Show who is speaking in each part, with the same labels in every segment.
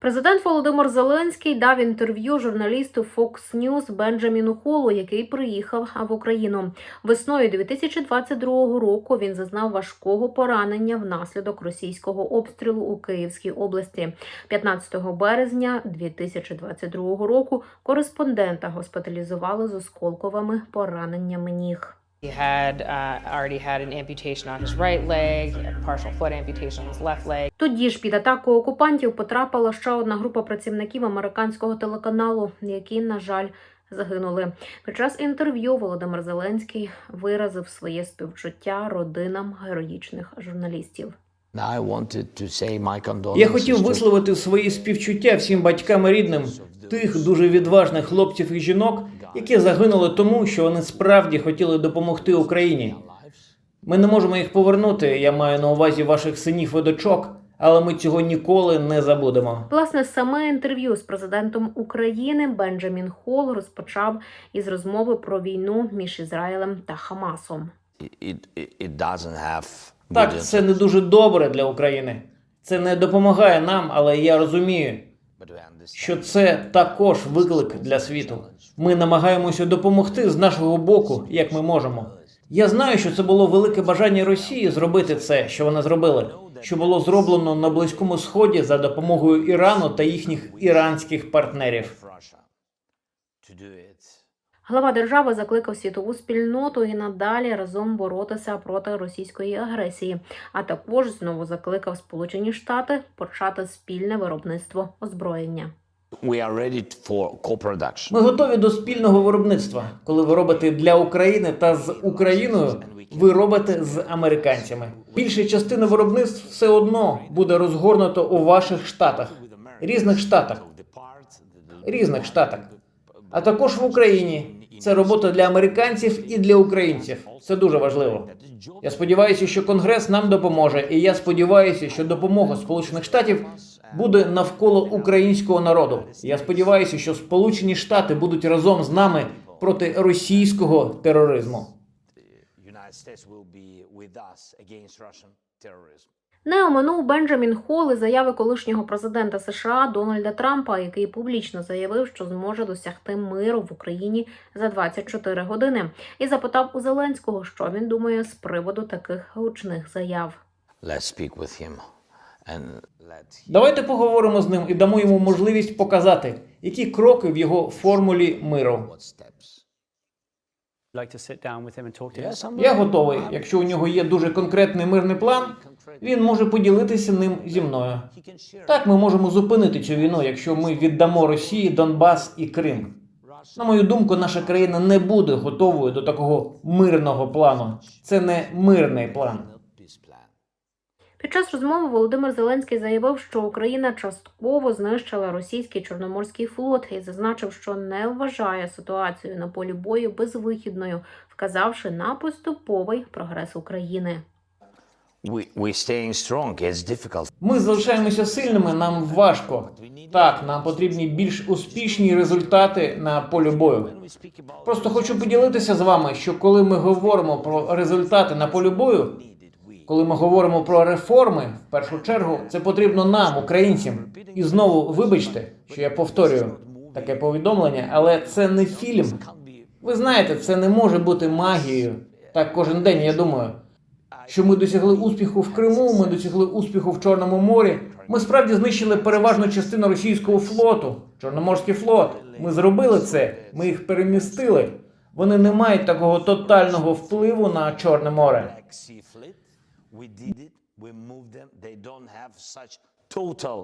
Speaker 1: Президент Володимир Зеленський дав інтерв'ю журналісту Fox News Бенджаміну Холу, який приїхав в Україну. Весною 2022 року він зазнав важкого поранення внаслідок російського обстрілу у Київській області. 15 березня 2022 року кореспондента госпіталізували з осколковими пораненнями ніг.
Speaker 2: He had uh, already had an amputation on his right leg, a partial foot amputation on his left leg.
Speaker 1: Тоді ж під атаку окупантів потрапила ще одна група працівників американського телеканалу, які, на жаль, загинули. Під час інтерв'ю Володимир Зеленський виразив своє співчуття родинам героїчних журналістів.
Speaker 3: I wanted to say my condolences
Speaker 4: Я хотів висловити свої співчуття всім батькам і рідним тих дуже відважних хлопців і жінок, які загинули тому, що вони справді хотіли допомогти Україні. Ми не можемо їх повернути. Я маю на увазі ваших синів і дочок, але ми цього ніколи не забудемо.
Speaker 1: Власне, саме інтерв'ю з президентом України Бенджамін Холл розпочав із розмови про війну між Ізраїлем та Хамасом.
Speaker 4: Так, це не дуже добре для України. Це не допомагає нам, але я розумію, що це також виклик для світу. Ми намагаємося допомогти з нашого боку, як ми можемо. Я знаю, що це було велике бажання Росії зробити це, що вони зробили, що було зроблено на близькому сході за допомогою Ірану та їхніх іранських партнерів.
Speaker 1: Глава держави закликав світову спільноту і надалі разом боротися проти російської агресії, а також знову закликав Сполучені Штати почати спільне виробництво озброєння.
Speaker 3: We are ready for co-production.
Speaker 4: Ми готові до спільного виробництва, коли ви робите для України та з Україною. Ви робите з американцями. Більша частина виробництв все одно буде розгорнуто у ваших штатах, різних штатах, різних штатах, а також в Україні. Це робота для американців і для українців. Це дуже важливо. Я сподіваюся, що Конгрес нам допоможе, і я сподіваюся, що допомога Сполучених Штатів буде навколо українського народу. Я сподіваюся, що Сполучені Штати будуть разом з нами проти російського тероризму.
Speaker 3: United States will be with us against Russian terrorism.
Speaker 1: Не оминув Бенджамін Холл і заяви колишнього президента США Дональда Трампа, який публічно заявив, що зможе досягти миру в Україні за 24 години, і запитав у Зеленського, що він думає з приводу таких гучних заяв.
Speaker 3: Let's speak with him and let
Speaker 4: Давайте поговоримо з ним і дамо йому можливість показати, які кроки в його формулі миру. Я готовий. Якщо у нього є дуже конкретний мирний план, він може поділитися ним зі мною. Так, ми можемо зупинити цю війну, якщо ми віддамо Росії Донбас і Крим. На мою думку, наша країна не буде готовою до такого мирного плану. Це не мирний план.
Speaker 1: Під час розмови Володимир Зеленський заявив, що Україна частково знищила російський чорноморський флот і зазначив, що не вважає ситуацію на полі бою безвихідною, вказавши на поступовий прогрес України.
Speaker 4: Ми залишаємося сильними, нам важко. Так, нам потрібні більш успішні результати на полі бою. Просто хочу поділитися з вами, що коли ми говоримо про результати на полі бою, коли ми говоримо про реформи, в першу чергу це потрібно нам, українцям. І знову вибачте, що я повторюю таке повідомлення, але це не фільм. Ви знаєте, це не може бути магією. Так кожен день я думаю, що ми досягли успіху в Криму, ми досягли успіху в Чорному морі. Ми справді знищили переважну частину російського флоту, Чорноморський флот. Ми зробили це, ми їх перемістили. Вони не мають такого тотального впливу на Чорне море.
Speaker 3: We did it. We moved them. They don't have such total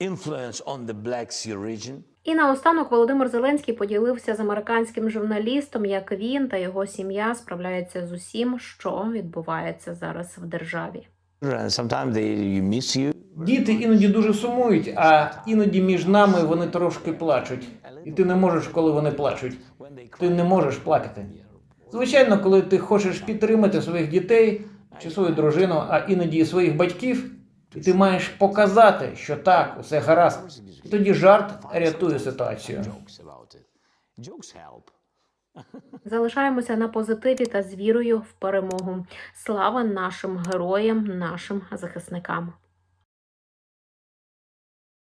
Speaker 3: influence on the Black Sea region.
Speaker 1: І наостанок Володимир Зеленський поділився з американським журналістом, як він та його сім'я справляються з усім, що відбувається зараз в державі.
Speaker 3: And sometimes they you miss you.
Speaker 4: Діти іноді дуже сумують, а іноді між нами вони трошки плачуть. І ти не можеш, коли вони плачуть. Ти не можеш плакати. Звичайно, коли ти хочеш підтримати своїх дітей чи свою дружину, а іноді і своїх батьків, і ти маєш показати, що так, усе гаразд. І тоді жарт рятує ситуацію.
Speaker 1: Залишаємося на позитиві та з вірою в перемогу. Слава нашим героям, нашим захисникам.